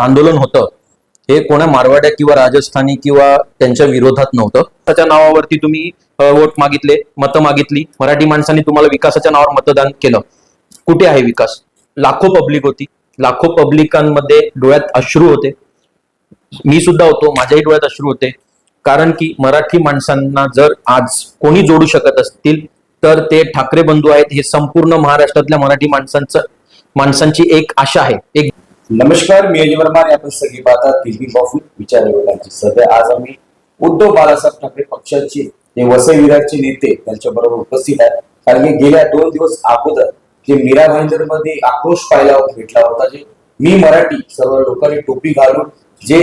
आंदोलन होतं हे कोणा मारवाड्या किंवा राजस्थानी किंवा त्यांच्या विरोधात नव्हतं. त्याच्या नावावरती तुम्ही वोट मागितले मतं मागितली. मराठी माणसांनी तुम्हाला विकासाच्या नावावर मतदान केलं. कुठे आहे विकास? लाखो पब्लिक होती. लाखो पब्लिकांमध्ये डोळ्यात अश्रू होते. मी सुद्धा होतो माझ्याही डोळ्यात अश्रू होते. कारण की मराठी माणसांना जर आज कोणी जोडू शकत असतील तर ते ठाकरे बंधू आहेत. हे संपूर्ण महाराष्ट्रातल्या मराठी माणसांचं माणसांची एक आशा आहे. एक नमस्कार मी अजय वर्मा आणि आपण सगळी पाहता टीव्ही बॉफी विचार विभागाची सध्या आज आम्ही उद्धव बाळासाहेब ठाकरे पक्षाचे जे वसई विराटचे नेते त्यांच्या बरोबर उपस्थित आहेत. कारण की गेल्या दोन दिवस अगोदर जे मीरा भाईंदरमध्ये आक्रोश पाहायला भेटला होता जे मी मराठी सर्व लोकांनी टोपी घालून जे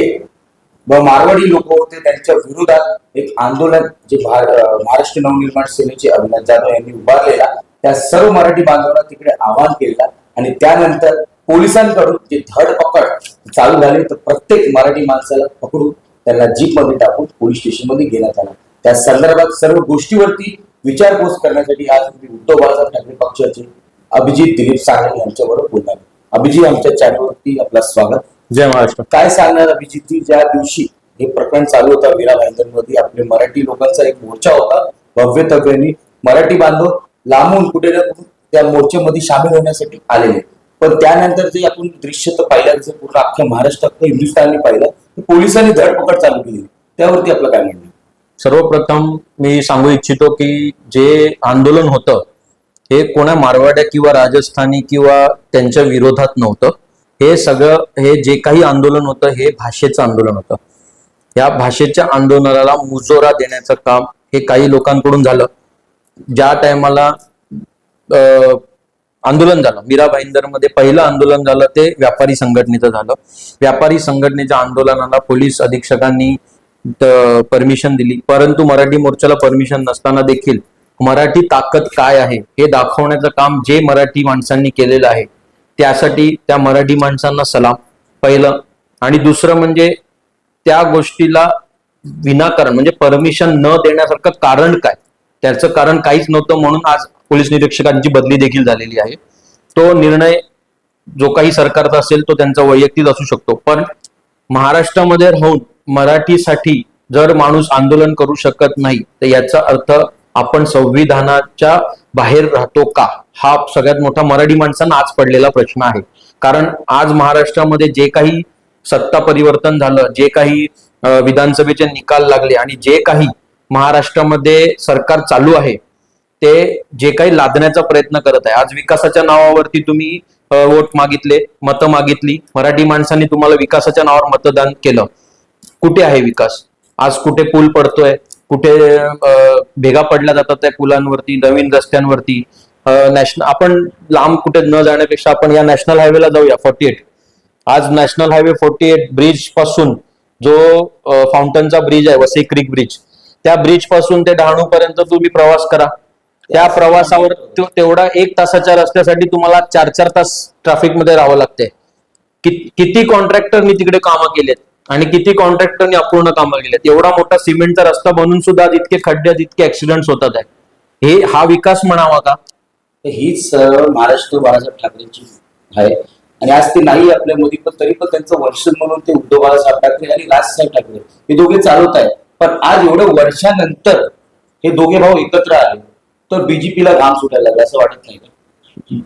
व मारवाडी लोक होते त्यांच्या विरोधात एक आंदोलन जे महाराष्ट्र नवनिर्माण सेनेचे अविनाश जाधव यांनी उभारलेला त्या सर्व मराठी बांधवांना तिकडे आवाहन केलेला आणि त्यानंतर पोलिसांकडून जे धडपकड चालू झाली तर प्रत्येक मराठी माणसाला पकडून त्यांना जीपमध्ये टाकून पोलीस स्टेशनमध्ये घेण्यात आला. त्या संदर्भात सर्व गोष्टीवरती विचारपूस करण्यासाठी आज मी उद्धव बाळासाहेब ठाकरे पक्षाचे अभिजित दिलीप साने यांच्याबरोबर बोलणार. अभिजित आमच्या चॅनलवरती आपलं स्वागत. जय महाराष्ट्र. काय सांगणार अभिजितजी? ज्या दिवशी हे प्रकरण चालू होतं वीरा मध्ये आपले मराठी लोकांचा एक मोर्चा होता भव्य तब्याने मराठी बांधव लांबून कुठे ना कुठे त्या मोर्चामध्ये सामील होण्यासाठी आलेले. पण त्यानंतर जे आपण दृश्य तर पाहिलं जसं पूर्ण अख्ख्या महाराष्ट्रात हिंदुस्थानने पाहिलं तर पोलिसांनी धडपकड चालू केली. त्यावरती आपलं काय म्हणणं सर्वप्रथम मी सांगू इच्छितो की जे आंदोलन होतं हे कोणा मारवाड्या किंवा राजस्थानी किंवा त्यांच्या विरोधात नव्हतं. हे सगळं हे जे काही आंदोलन होतं हे भाषेचं आंदोलन होतं. या भाषेच्या आंदोलनाला मुजोरा देण्याचं काम हे काही लोकांकडून झालं. ज्या टायमाला आंदोलन झालं. मीरा भाईंदरमध्ये पहिलं आंदोलन झालं ते व्यापारी संघटनेचं झालं. व्यापारी संघटनेच्या आंदोलनाला पोलीस अधीक्षकांनी परमिशन दिली. परंतु मराठी मोर्चाला परमिशन नसताना देखील मराठी ताकद काय आहे हे दाखवण्याचं काम जे मराठी माणसांनी केलेलं आहे त्यासाठी त्या मराठी माणसांना सलाम पहिलं. आणि दुसरं म्हणजे त्या गोष्टीला विनाकारण म्हणजे परमिशन न देण्यासारखं कारण काय? त्याचं कारण काहीच नव्हतं म्हणून आज पोलीस निरीक्षकांची बदली देखील झालेली आहे. तो निर्णय जो काही सरकारचा असेल तो त्यांचा वैयक्तिक असू शकतो. पण महाराष्ट्रामध्ये राहून मराठीसाठी जर माणूस आंदोलन करू शकत नाही तर याचा अर्थ आपण संविधानाच्या बाहेर राहतो का? हा सगळ्यात मोठा मराठी माणसांना आज पडलेला प्रश्न आहे. कारण आज महाराष्ट्रामध्ये जे काही सत्ता परिवर्तन झालं जे काही विधानसभेचे निकाल लागले आणि जे काही महाराष्ट्रामध्ये सरकार चालू आहे ते जे काही लादण्याचा प्रयत्न करत आहे. आज विकासाच्या नावावरती तुम्ही वोट मागितले मतं मागितली. मराठी माणसांनी तुम्हाला विकासाच्या नावावर मतदान केलं. कुठे आहे विकास? आज कुठे पूल पडतोय? कुठे भेगा पडल्या जातात त्या पुलांवरती नवीन रस्त्यांवरती? नॅशनल आपण लांब कुठे न जाण्यापेक्षा आपण या नॅशनल हायवेला जाऊया फोर्टी एट. आज नॅशनल हायवे फोर्टी एट ब्रिजपासून जो फाउंटनचा ब्रिज आहे वसई क्रिक ब्रिज त्या ब्रिजपासून ते डहाणू पर्यंत तुम्ही प्रवास करा. त्या प्रवासावर तेवढा एक तासाच्या रस्त्यासाठी तुम्हाला चार चार तास ट्रॅफिकमध्ये राहावं लागते. कि- किती कॉन्ट्रॅक्टरनी तिकडे कामं केलेत आणि किती कॉन्ट्रॅक्टरनी अपूर्ण कामं केलेत. एवढा मोठा सिमेंटचा रस्ता बनून सुद्धा आज इतके खड्डे आहेत, इतके ऍक्सिडेंट होतात आहे. हे हा विकास म्हणावा का? हीच महाराष्ट्र बाळासाहेब ठाकरेंची आहे. आणि आज ते नाही आपल्यामध्ये पण तरी पण त्यांचं वर्ष म्हणून ते उद्धव बाळासाहेब ठाकरे आणि राजसाहेब ठाकरे हे दोघे चालवत आहेत. पण आज एवढं वर्षानंतर हे दोघे भाऊ एकत्र आले. तर बीजेपीला घाम सुटायला लागला असं वाटत नाही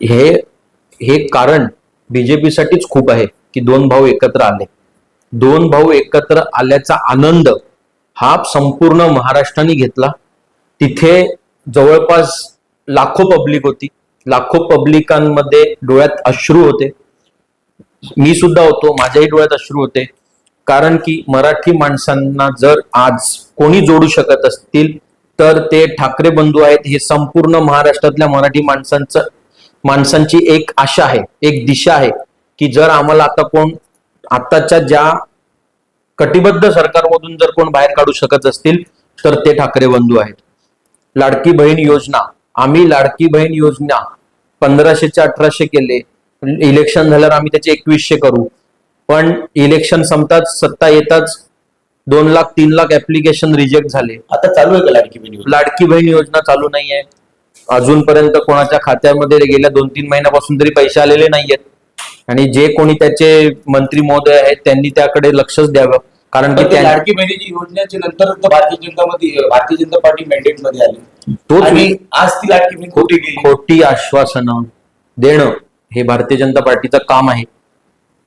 हे हे कारण बीजेपीसाठीच खूप आहे की दोन भाऊ एकत्र आले. दोन भाऊ एकत्र आल्याचा आनंद हा संपूर्ण महाराष्ट्राने घेतला. तिथे जवळपास लाखो पब्लिक होती. लाखो पब्लिकांमध्ये डोळ्यात अश्रू होते. मी सुद्धा होतो माझ्याही डोळ्यात अश्रू होते. कारण की मराठी माणसांना जर आज कोणी जोडू शकत असतील तर ते ठाकरे बंधू आहेत हे संपूर्ण महाराष्ट्रातल्या मराठी माणसांचं माणसांची एक आशा आहे एक दिशा आहे की जर आम्हाला आता कोण आताच्या ज्या कटिबद्ध सरकारमधून जर कोण बाहेर काढू शकत असतील तर ते ठाकरे बंधू आहेत. लाडकी बहीण योजना आम्ही लाडकी बहीण योजना पंधराशेच्या अठराशे केले इलेक्शन झाल्यावर आम्ही त्याचे एकवीसशे करू. पण इलेक्शन संपताच सत्ता येताच दोन लाख तीन लाख ऍप्लिकेशन रिजेक्ट झाले. आता चालू आहे का लाडकी बहीण योजना? लाडकी बहीण योजना चालू नाहीये. अजूनपर्यंत कोणाच्या खात्यामध्ये गेल्या दोन तीन महिन्यापासून तरी पैसे आलेले नाहीयेत. आणि जे कोणी त्याचे मंत्री महोदय आहेत त्यांनी त्याकडे लक्षच द्यावं. कारण की पण ते त्या- लाडकी बहिणीची योजनेच्या नंतर तर भारतीय जनता मध्ये भारतीय जनता पार्टी मॅन्डेटमध्ये आली. तोच आणि आज ती लाडकी बहीण खोटी गेली. खोटी आश्वासनं देणं हे भारतीय जनता पार्टीचं काम आहे.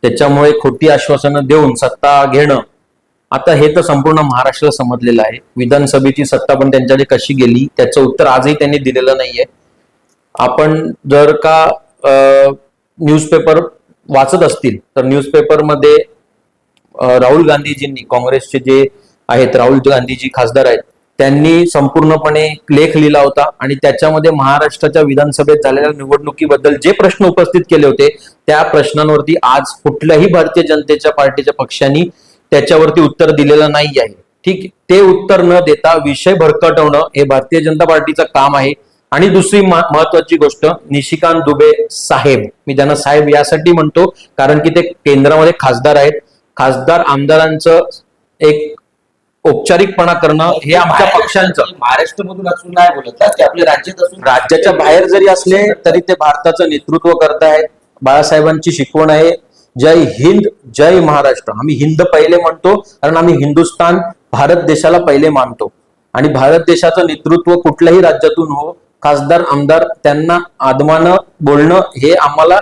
त्याच्यामुळे खोटी आश्वासनं देऊन सत्ता घेणं आता हे तर संपूर्ण महाराष्ट्राला समजलेलं आहे. विधानसभेची सत्ता पण त्यांच्याकडे कशी गेली त्याचं उत्तर आजही त्यांनी दिलेलं नाहीये. आपण जर का न्यूजपेपर वाचत असतील तर न्यूजपेपरमध्ये राहुल गांधीजींनी काँग्रेसचे जे आहेत राहुल गांधीजी खासदार आहेत त्यांनी संपूर्णपणे लेख लिहिला होता आणि त्याच्यामध्ये महाराष्ट्राच्या विधानसभेत झालेल्या निवडणुकीबद्दल जे प्रश्न उपस्थित केले होते त्या प्रश्नांवरती आज कुठल्याही भारतीय जनतेच्या पार्टीच्या पक्षांनी त्याच्यावरती उत्तर दिलेलं नाही आहे. ठीक ते उत्तर न देता विषय भरकटवणं हे भारतीय जनता पार्टीचं काम आहे. आणि दुसरी महत्वाची गोष्ट निशिकांत दुबे साहेब. मी त्यांना साहेब यासाठी म्हणतो कारण की ते केंद्रामध्ये खासदार आहेत. खासदार आमदारांचं एक औपचारिकपणा करणं हे आमच्या पक्षांचं. महाराष्ट्रामधून असून नाही बोलत ते आपल्या राज्यात असून राज्याच्या बाहेर जरी असले तरी ते भारताचं नेतृत्व करतायत. बाळासाहेबांची शिकवण आहे. जय हिंद जय महाराष्ट्र. आम्ही हिंद पहिले म्हणतो कारण आम्ही हिंदुस्थान भारत देशाला पहिले मानतो. आणि भारत देशाचं नेतृत्व कुठल्याही राज्यातून हो खासदार आमदार त्यांना आदमानं बोलणं हे आम्हाला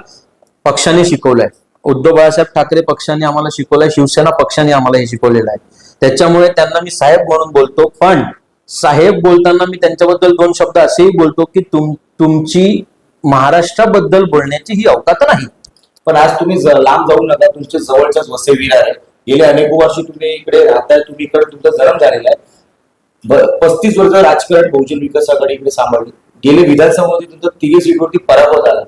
पक्षाने शिकवलंय. उद्धव बाळासाहेब ठाकरे पक्षाने आम्हाला शिकवलंय शिवसेना पक्षाने आम्हाला हे शिकवलेलं आहे. त्याच्यामुळे त्यांना मी साहेब म्हणून बोलतो. पण साहेब बोलताना मी त्यांच्याबद्दल दोन शब्द असेही बोलतो की तुम तुमची महाराष्ट्राबद्दल बोलण्याची ही अवकात नाही. पण आज तुम्ही लांब जाऊ नका तुमच्या जवळच्याच वसे विरार आहे गेले अनेक वर्ष तुम्ही इकडे राहताय तुम्ही इकडे तुमचा जन्म झालेला आहे. पस्तीस वर्ष राजकारण बहुजन विकास आघाडी इकडे सांभाळली. गेले विधानसभामध्ये तुमचा तिघे सीटवरती पराभव झाला.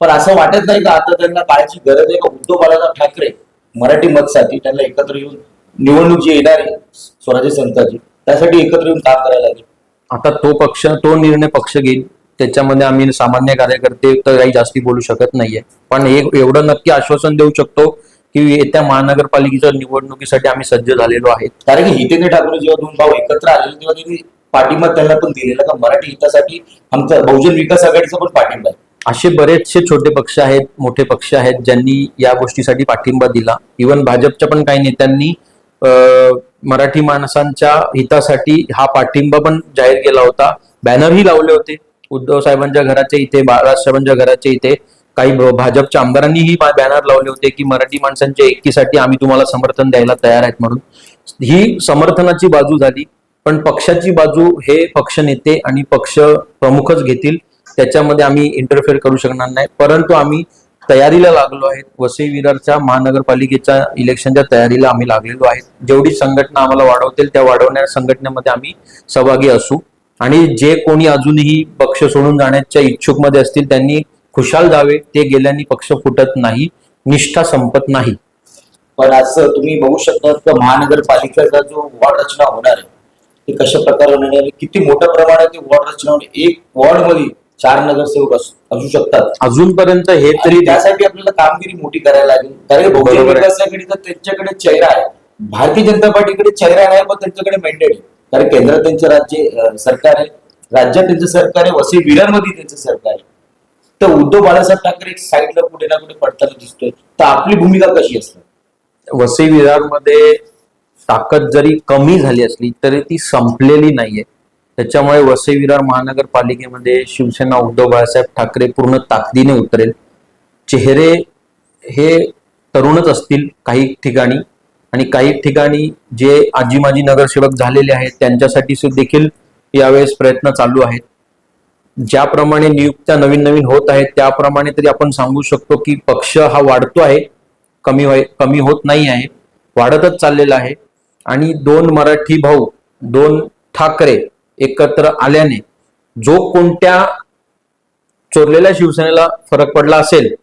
पण असं वाटत नाही का आता त्यांना काळची गरज आहे का? उद्धव बाळासाहेब ठाकरे मराठी मतसाठी त्यांना एकत्र येऊन निवडणूक जी येणार आहे स्वराज्य संस्थाची त्यासाठी एकत्र येऊन काम करायला लागेल. आता तो पक्ष तो निर्णय पक्ष घेईल. त्याच्यामध्ये आम्ही सामान्य कार्यकर्ते तर काही जास्ती बोलू शकत नाहीये. पण हे एवढं नक्की आश्वासन देऊ शकतो की येत्या महानगरपालिकेच्या निवडणुकीसाठी आम्ही सज्ज झालेलो आहेत. कारण की हितेंद्र ठाकरे जेव्हा दोन भाऊ एकत्र आलेले तेव्हा त्यांनी पाठिंबा त्यांना पण दिलेला का? मराठी हितासाठी आमचा बहुजन विकास आघाडीचा पण पाठिंबा आहे. असे बरेचसे छोटे पक्ष आहेत मोठे पक्ष आहेत ज्यांनी या गोष्टीसाठी पाठिंबा दिला. इवन भाजपच्या पण काही नेत्यांनी मराठी माणसांच्या हितासाठी हा पाठिंबा पण जाहीर केला होता. बॅनरही लावले होते. उद्धव साहेबांच्या घराच्या इथे बाळासाहेबांच्या घराच्या इथे काही भाजपच्या आमदारांनीही बॅनर लावले होते की मराठी माणसांच्या एकीसाठी आम्ही तुम्हाला समर्थन द्यायला तयार आहेत म्हणून. ही समर्थनाची बाजू झाली पण पक्षाची बाजू हे पक्ष नेते आणि पक्ष प्रमुखच घेतील. त्याच्यामध्ये आम्ही इंटरफेअर करू शकणार नाही. परंतु आम्ही तयारीला लागलो आहेत वसई विरारच्या महानगरपालिकेच्या इलेक्शनच्या तयारीला आम्ही लागलेलो आहेत जेवढी संघटना आम्हाला वाढवतील त्या वाढवणाऱ्या संघटनेमध्ये आम्ही सहभागी असू. आणि जे कोणी अजूनही पक्ष सोडून जाण्याच्या इच्छुकमध्ये असतील त्यांनी खुशाल जावे. ते गेल्याने पक्ष फुटत नाही निष्ठा संपत नाही. पण असं तुम्ही बघू शकता का महानगरपालिकेचा जो वॉर्ड रचना होणार आहे ते कशा प्रकारे होणार किती मोठ्या प्रमाणात ते वॉर्ड रचना. एक वॉर्डमध्ये चार नगरसेवक असू असू शकतात. अजूनपर्यंत हे तरी त्यासाठी आपल्याला कामगिरी मोठी करायला लागेल. कारण बहुजन त्यांच्याकडे चेहरा आहे. भारतीय जनता पार्टीकडे चेहरा नाही पण त्यांच्याकडे मेंडेट आहे. कारण केंद्रात त्यांचे राज्य सरकार आहे. राज्यात त्यांचं सरकार आहे वसई विरारमध्ये त्यांचं सरकार आहे. तर उद्धव बाळासाहेब ठाकरे साईडला कुठे ना कुठे पडताना दिसतोय. तर आपली भूमिका कशी असणार? वसई विरारमध्ये ताकद जरी कमी झाली असली तरी ती संपलेली नाहीये. त्याच्यामुळे वसई विरार महानगरपालिकेमध्ये शिवसेना उद्धव बाळासाहेब ठाकरे पूर्ण ताकदीने उतरेल. चेहरे हे तरुणच असतील काही ठिकाणी. आणि काही ठिकाणी जे आजी माजी नगरसेवक झालेले आहेत त्यांच्यासाठी देखील यावेळेस प्रयत्न चालू आहेत. ज्याप्रमाणे नियुक्त्या नवीन नवीन होत आहेत त्याप्रमाणे तरी आपण सांगू शकतो की पक्ष हा वाढतो आहे. कमी व्हाय कमी होत नाही आहे. वाढतच चाललेला आहे. आणि दोन मराठी भाऊ दोन ठाकरे एकत्र आल्याने जो कोणत्या चोरलेल्या शिवसेनेला फरक पडला असेल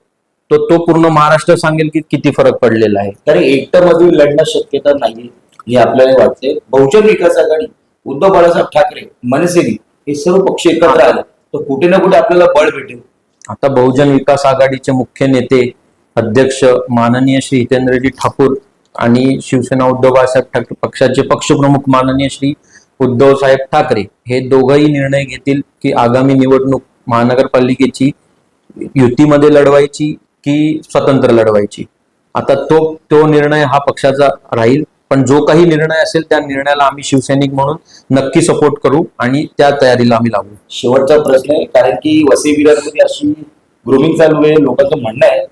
तो तो पूर्ण महाराष्ट्र सांगेल की किती फरक पडलेला आहे. कारण एकटं मध्ये लढणं शक्यता नाही हे आपल्याला वाटते बहुजन विकास आघाडी उद्धव बाळासाहेब ठाकरे मनसेनी हे सर्व पक्ष एकत्र आले. तर कुठे ना कुठे आपल्याला बळ भेटेल. आता बहुजन विकास आघाडीचे मुख्य नेते अध्यक्ष माननीय श्री हितेंद्रजी ठाकूर आणि शिवसेना उद्धव बाळासाहेब ठाकरे पक्षाचे पक्षप्रमुख माननीय श्री उद्धव साहेब ठाकरे हे दोघंही निर्णय घेतील की आगामी निवडणूक महानगरपालिकेची युतीमध्ये लढवायची की स्वतंत्र लढवायची. आता तो तो निर्णय हा पक्षाचा राहील पण जो काही निर्णय असेल त्या निर्णयाला आम्ही शिवसैनिक म्हणून नक्की सपोर्ट करू आणि त्या तयारीला आम्ही लागू. शेवटचा प्रश्न आहे कारण की वसई विरारमध्ये अशी ग्रुमिंग चालू आहे लोकांचं म्हणणं आहे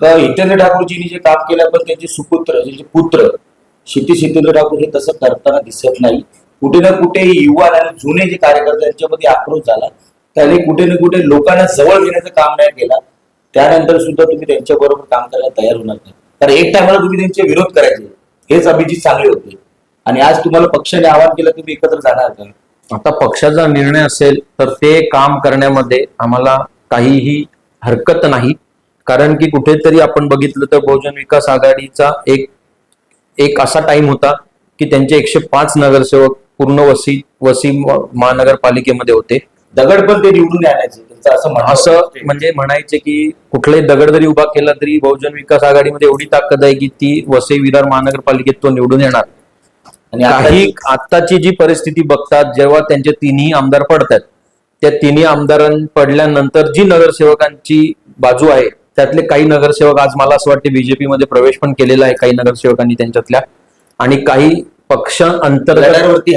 तर हितेंद्र ठाकूरजींनी जे काम केलं पण त्यांचे सुपुत्र त्यांचे पुत्र शेती हितेंद्र ठाकूर हे तसं करताना दिसत नाही. कुठे ना कुठे युवा आणि जुने जे कार्यकर्ते यांच्यामध्ये आक्रोश झाला. त्याने कुठे ना कुठे लोकांना जवळ घेण्याचं काम नाही केलं. त्यानंतर सुद्धा तुम्ही त्यांच्या बरोबर काम करायला तयार होणार नाही. कारण एक टायमाला तुम्ही त्यांचे विरोध करायचे. हेच अभिजित चांगले होते. आणि आज तुम्हाला पक्षाने आवाहन केलं तुम्ही एकत्र जाणार का? आता पक्षाचा निर्णय असेल तर ते काम करण्यामध्ये आम्हाला काहीही हरकत नाही. कारण की कुठेतरी आपण बघितलं तर बहुजन विकास आघाडीचा एक एक असा टाइम होता की त्यांचे एकशे पाच नगरसेवक पूर्ण वसी वसी महानगरपालिकेमध्ये होते. दगड पण ते निवडून आणायचे. त्यांचं असं म्हणणं असं होतं. म्हणजे म्हणायचे की कुठलाही दगड जरी उभा केला तरी बहुजन विकास आघाडीमध्ये एवढी ताकद आहे की ती वसई विरार महानगरपालिकेत तो निवडून येणार. आणि आता काही जी- आत्ताची जी परिस्थिती बघतात जेव्हा त्यांचे तिन्ही आमदार पडतात त्या तिन्ही आमदारां पडल्यानंतर जी नगरसेवकांची बाजू आहे त्यातले काही नगरसेवक आज मला असं वाटते बीजेपी मध्ये प्रवेश पण केलेला आहे काही नगरसेवकांनी त्यांच्यातल्या. आणि काही पक्ष अंतर्गत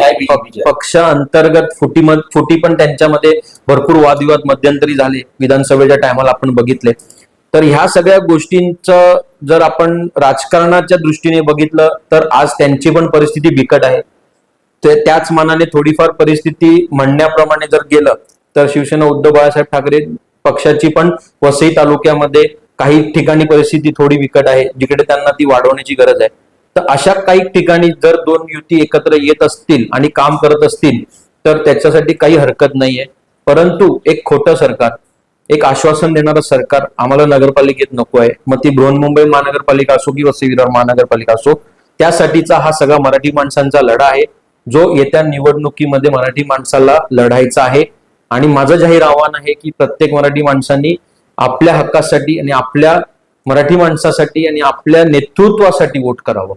पक्ष अंतर्गत फुटी फुटी पण त्यांच्यामध्ये भरपूर वादविवाद मध्यंतरी झाले विधानसभेच्या टायमाला आपण बघितले. तर ह्या सगळ्या गोष्टींचं जर आपण राजकारणाच्या दृष्टीने बघितलं तर आज त्यांची पण परिस्थिती बिकट आहे. ते त्याच मानाने थोडीफार परिस्थिती म्हणण्याप्रमाणे जर गेलं तर शिवसेना उद्धव बाळासाहेब ठाकरे पक्षाची पण वसई तालुक्यामध्ये काही ठिकाणी परिस्थिती थोडी बिकट आहे जिकडे त्यांना ती वाढवण्याची गरज आहे. तर अशा काही ठिकाणी जर दोन युती एकत्र येत असतील आणि काम करत असतील तर त्याच्यासाठी काही हरकत नाहीये. परंतु एक खोटं सरकार एक आश्वासन देणारं सरकार आम्हाला नगरपालिकेत नको आहे. मग ती बृहन्मुंबई महानगरपालिका असो की वसई विरार महानगरपालिका असो त्यासाठीचा हा सगळा मराठी माणसांचा लढा आहे. जो येत्या निवडणुकीमध्ये मराठी माणसाला लढायचा आहे. आणि माझं जाहीर आव्हान आहे की प्रत्येक मराठी माणसांनी आपल्या हक्कासाठी आणि आपल्या मराठी माणसासाठी आणि आपल्या नेतृत्वासाठी वोट करावं.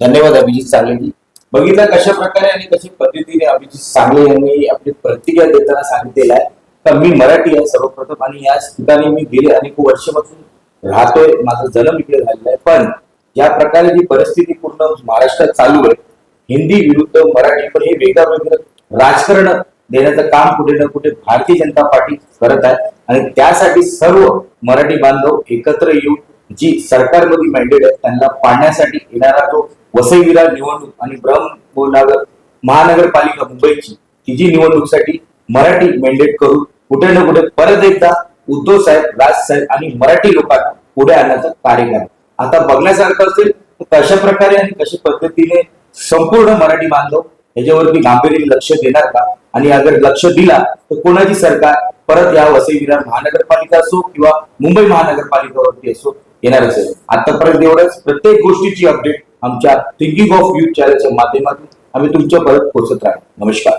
धन्यवाद अभिजित सांगलेजी. बघितलं कशा प्रकारे आणि कशा पद्धतीने अभिजित सांगले यांनी आपली प्रतिक्रिया देताना सांगितलेला आहे. तर मी मराठी आहे सर्वप्रथम आणि या ठिकाणी मी गेले अनेक वर्षापासून राहतोय. माझा जन्म इकडे झालेला आहे. पण या प्रकारे जी परिस्थिती पूर्ण महाराष्ट्रात चालू आहे हिंदी विरुद्ध मराठी पण हे वेगळं वेगळं राजकारण देण्याचं काम कुठे ना कुठे भारतीय जनता पार्टी करत आहे. आणि त्यासाठी सर्व मराठी बांधव एकत्र येऊन जी सरकारमध्ये मॅन्डेट आहे त्यांना पाडण्यासाठी येणारा तो वसईविरा निवडणूक आणि ब्रह्मनगर महानगरपालिका मुंबईची ती जी निवडणुकीसाठी मराठी मॅन्डेट करून कुठे ना कुठे परत एकदा उद्धव साहेब राज साहेब आणि मराठी लोकांना पुढे आणण्याचं कार्य करा आता बघण्यासारखं असेल तर कशा प्रकारे आणि कशा पद्धतीने संपूर्ण मराठी बांधव याच्यावरती गांभीर्याने लक्ष देणार का? आणि अगर लक्ष दिला तर कोणाची सरकार परत या वसई विरार महानगरपालिका असो किंवा मुंबई महानगरपालिकावरती असो येणारच आहे आतापर्यंत एवढंच. प्रत्येक गोष्टीची अपडेट आमच्या थिंकिंग ऑफ यू चॅनलच्या माध्यमातून आम्ही तुमच्या परत पोहोचत राहू. नमस्कार.